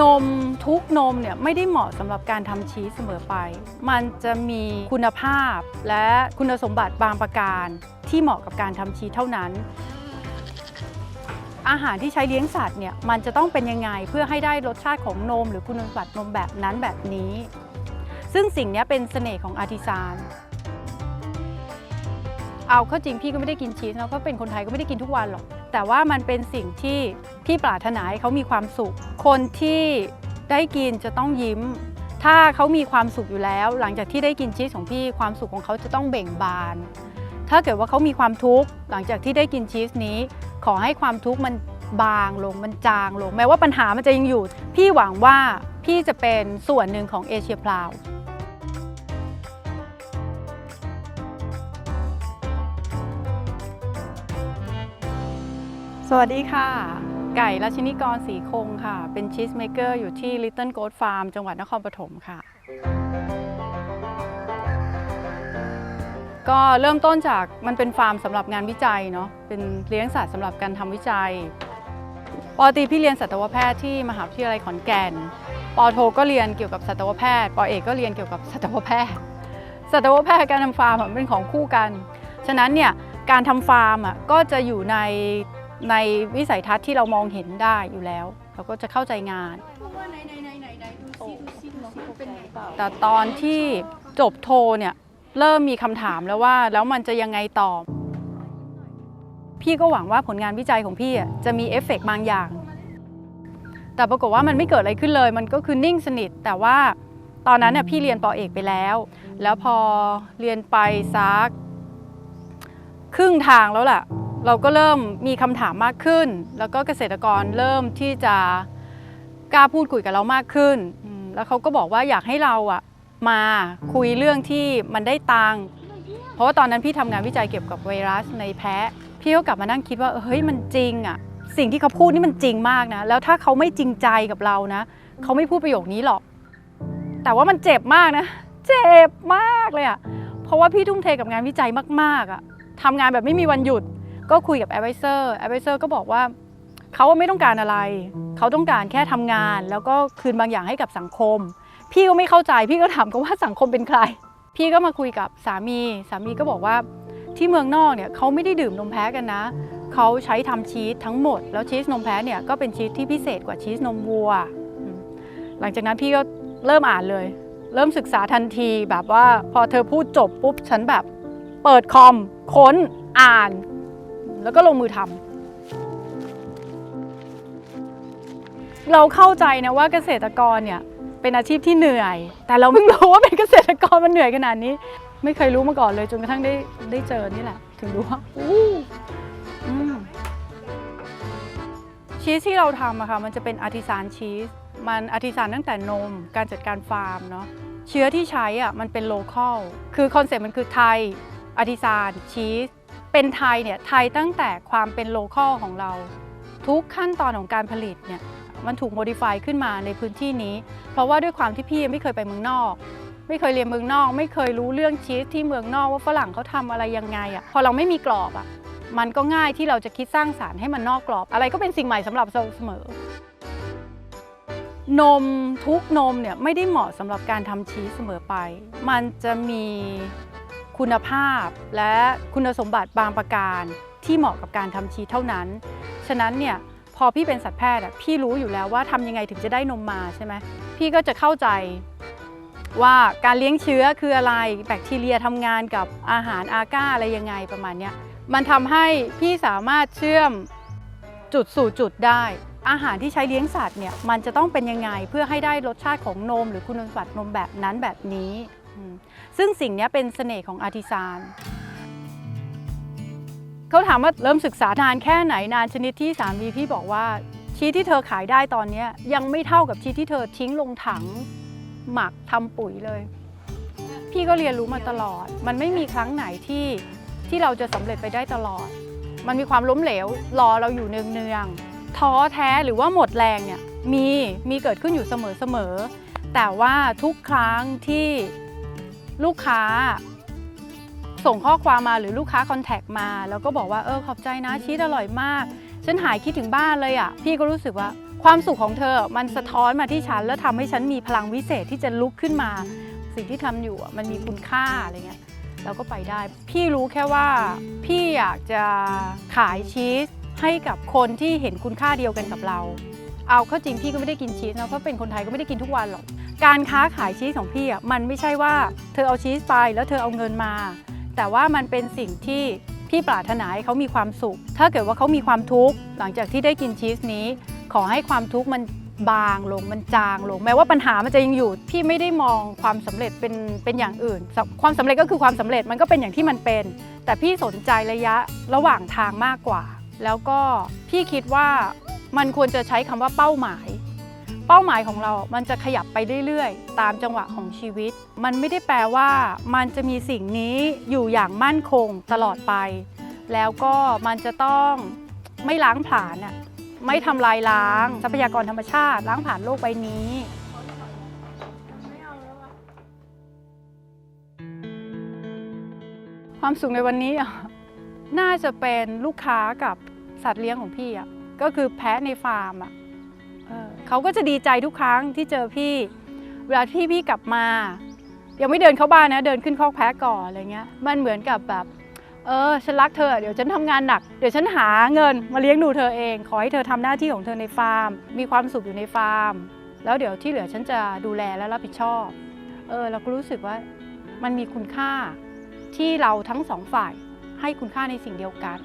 นมทุกนมเนี่ยไม่ได้เหมาะสำหรับการทำชีสเสมอไป มันจะมีคุณภาพและคุณสมบัติบางประการที่เหมาะกับการทำชีสเท่านั้น อาหารที่ใช้เลี้ยงสัตว์เนี่ยมันจะต้องเป็นยังไงเพื่อให้ได้รสชาติของนม หรือคุณสมบัตินมแบบนั้นแบบนี้ ซึ่งสิ่งนี้เป็นเสน่ห์ของอาร์ติซานเอาเข้าจริงพี่ก็ไม่ได้กินชีสนะเพราะเป็นคนไทยก็ไม่ได้กินทุกวันหรอก แต่ว่ามันเป็นสิ่งที่พี่ปรารถนาให้เขามีความสุข คนที่ได้กินจะต้องยิ้ม ถ้าเขามีความสุขอยู่แล้ว หลังจากที่ได้กินชีสของพี่ความสุขของเขาจะต้องเบ่งบาน ถ้าเกิดว่าเขามีความทุกข์หลังจากที่ได้กินชีสนี้ ขอให้ความทุกข์มันบางลงมันจางลง แม้ว่าปัญหามันจะยังอยู่ พี่หวังว่าพี่จะเป็นส่วนหนึ่งของเอเชียพลาว สวัสดีค่ะ ไก่ราชินีกรสีคงค่ะ เป็นชีสเมเกอร์อยู่ที่ Little Goat Farm จังหวัดนครปฐมค่ะ ก็เริ่มต้นจากมันเป็นฟาร์มสำหรับงานวิจัยเนาะเป็นเลี้ยงสัตว์สำหรับการทำวิจัยปอตีพี่เรียนสัตวแพทย์ที่มหาวิทยาลัยขอนแก่นปอโทก็เรียนเกี่ยวกับสัตวแพทย์ปอเอกก็เรียนเกี่ยวกับสัตวแพทย์สัตวแพทย์การทำฟาร์มเป็นของคู่กัน ฉะนั้นเนี่ยการทำฟาร์มอะก็จะอยู่ใน ในวิสัยทัศน์ที่เรามองเห็นได้อยู่แล้ว เราก็จะเข้าใจงาน แต่ตอนที่จบโทเนี่ยเริ่มมีคำถามแล้วว่า แล้วมันจะยังไงต่อ พี่ก็หวังว่าผลงานวิจัยของพี่จะมีเอฟเฟกต์บางอย่าง แต่ปรากฏว่ามันไม่เกิดอะไรขึ้นเลย มันก็คือนิ่งสนิท แต่ว่าตอนนั้นเนี่ยพี่เรียนปอเอกไปแล้ว แล้วพอเรียนไปซัก ครึ่งทางแล้วแหละ เราก็เริ่มมีคำถามมากขึ้น แล้วก็เกษตรกรเริ่มที่จะกล้าพูดคุยกับเรามากขึ้น แล้วเขาก็บอกว่าอยากให้เราอะมาคุยเรื่องที่มันได้ตังค์เพราะว่าตอนนั้นพี่ทำงานวิจัยเกี่ยวกับไวรัสในแพะ พี่ก็กลับมานั่งคิดว่าเฮ้ยมันจริงอะสิ่งที่เขาพูดนี่มันจริงมากนะ แล้วถ้าเขาไม่จริงใจกับเรานะ เขาไม่พูดประโยคนี้หรอก แต่ว่ามันเจ็บมากนะ เจ็บมากเลยอะเพราะว่าพี่ทุ่มเทกับงานวิจัยมากๆอะทำงานแบบไม่มีวันหยุด ก็คุยกับ advisor advisor ก็บอกว่าเขาไม่ต้องการอะไร เขาต้องการแค่ทำงาน แล้วก็คืนบางอย่างให้กับสังคม พี่ก็ไม่เข้าใจ พี่ก็ถามเขาว่าสังคมเป็นใคร พี่ก็มาคุยกับสามี สามีก็บอกว่าที่เมืองนอกเนี่ยเขาไม่ได้ดื่มนมแพะกันนะ เขาใช้ทำชีสทั้งหมด แล้วชีสนมแพะเนี่ยก็เป็นชีสที่พิเศษกว่าชีสนมวัว หลังจากนั้นพี่ก็เริ่มอ่านเลย เริ่มศึกษาทันทีแบบว่าพอเธอพูดจบปุ๊บฉันแบบเปิดคอมค้นอ่าน แล้วก็ลงมือทำเราเข้าใจนะว่าเกษตรกรเนี่ยเป็นอาชีพที่เหนื่อย แต่เราเพิ่งรู้ว่าเป็นเกษตรกรมันเหนื่อยขนาดนี้ ไม่เคยรู้มาก่อนเลยจนกระทั่งได้ได้เจอนี่แหละ ถึงรู้ว่าอู้อืมชีสที่เราทำอะค่ะมันจะเป็นอาร์ติซานชีส มันอาร์ติซานตั้งแต่นม การจัดการฟาร์มเนาะเชื้อที่ใช้อะมันเป็นโลคอลคือคอนเซ็ปต์มันคือไทยอาร์ติซานชีส เป็นไทยเนี่ยไทยตั้งแต่ความเป็นโลคอลของเรา ทุกขั้นตอนของการผลิตเนี่ยมันถูกโมดิฟายขึ้นมาในพื้นที่นี้ เพราะว่าด้วยความที่พี่ไม่เคยไปเมืองนอก ไม่เคยเรียนเมืองนอก ไม่เคยรู้เรื่องชีสที่เมืองนอกว่าฝรั่งเขาทำอะไรยังไงอะพอเราไม่มีกรอบอะมันก็ง่ายที่เราจะคิดสร้างสารรค์ให้มันนอกกรอบ อะไรก็เป็นสิ่งใหม่สำหรับเราเสมอนมทุกนมเนี่ยไม่ได้เหมาะสำหรับการทำชีสเสมอไป มันจะมี คุณภาพ และคุณสมบัติบางประการที่เหมาะกับการทำชีสเท่านั้น ฉะนั้นเนี่ยพอพี่เป็นสัตวแพทย์อะพี่รู้อยู่แล้วว่าทำยังไงถึงจะได้นมมาใช่ไหมพี่ก็จะเข้าใจว่าการเลี้ยงเชื้อคืออะไรแบคทีเรียทำงานกับอาหารอาก้าอะไรยังไงประมาณนี้มันทำให้พี่สามารถเชื่อมจุดสู่จุดได้ อาหารที่ใช้เลี้ยงสัตว์เนี่ยมันจะต้องเป็นยังไงเพื่อให้ได้รสชาติของนม หรือคุณสมบัตินมแบบนั้นแบบนี้ ซึ่งสิ่งนี้เป็นเสน่ห์ของอาร์ติซานเขาถามว่าเริ่มศึกษานานแค่ไหนนานชนิดที่สามีพี่บอกว่าชีที่เธอขายได้ตอนนี้ยังไม่เท่ากับชีที่เธอทิ้งลงถังหมักทำปุ๋ยเลย พี่ก็เรียนรู้มาตลอด มันไม่มีครั้งไหนที่ที่เราจะสำเร็จไปได้ตลอด มันมีความล้มเหลวรอเราอยู่เนืองๆท้อแท้หรือว่าหมดแรงเนี่ยมีมีเกิดขึ้นอยู่เสมอๆแต่ว่าทุกครั้งที่ ลูกค้า ส่งข้อความมาหรือลูกค้าคอนแทคมา แล้วก็บอกว่าเออขอบใจนะชีสอร่อยมาก ฉันหายคิดถึงบ้านเลยอะ่ะ พี่ก็รู้สึกว่าความสุขของเธอมันสะท้อนมาที่ฉัน แล้วทำให้ฉันมีพลังวิเศษที่จะลุกขึ้นมา สิ่งที่ทำอยู่มันมีคุณค่าอะไรเงี้ยเราก็ไปได้ พี่รู้แค่ว่าพี่อยากจะขายชีสให้กับคนที่เห็นคุณค่าเดียวกันกับเรา เอาเข้าจริงพี่ก็ไม่ได้กินชีสนะเพราะเป็นคนไทยก็ไม่ได้กินทุกวันหรอก การค้าขายชีสของพี่อะมันไม่ใช่ว่าเธอเอาชีสไปแล้วเธอเอาเงินมา แต่ว่ามันเป็นสิ่งที่พี่ปรารถนาให้เขามีความสุข ถ้าเกิดว่าเขามีความทุกข์หลังจากที่ได้กินชีสนี้ ขอให้ความทุกข์มันบางลงมันจางลง แม้ว่าปัญหามันจะยังอยู่ พี่ไม่ได้มองความสำเร็จเป็นเป็นอย่างอื่น ความสำเร็จก็คือความสำเร็จมันก็เป็นอย่างที่มันเป็น แต่พี่สนใจระยะระหว่างทางมากกว่า แล้วก็พี่คิดว่ามันควรจะใช้คำว่าเป้าหมาย เป้าหมายของเรา มันจะขยับไปเรื่อยๆ ตามจังหวะของชีวิต มันไม่ได้แปลว่า มันจะมีสิ่งนี้อยู่อย่างมั่นคงตลอดไป แล้วก็มันจะต้องไม่ล้างผลาญอะไม่ทำลายล้าง ทรัพยากรธรรมชาติ ล้างผ่านโลกใบนี้ความสุขในวันนี้อะน่าจะเป็นลูกค้ากับสัตว์เลี้ยงของพี่อะก็คือแพะในฟาร์มอะ เออเขาก็จะดีใจทุกครั้งที่เจอพี่ เวลาที่พี่กลับมา ยังไม่เดินเข้าบ้านนะ เดินขึ้นคอกแพะก่อนอะไรเงี้ย มันเหมือนกับแบบ เออฉันรักเธอ เดี๋ยวฉันทำงานหนัก เดี๋ยวฉันหาเงินมาเลี้ยงดูเธอเอง ขอให้เธอทำหน้าที่ของเธอในฟาร์ม มีความสุขอยู่ในฟาร์ม แล้วเดี๋ยวที่เหลือฉันจะดูแลและรับผิดชอบ เออเราก็รู้สึกว่ามันมีคุณค่าที่เราทั้งสองฝ่ายให้คุณค่าในสิ่งเดียวกัน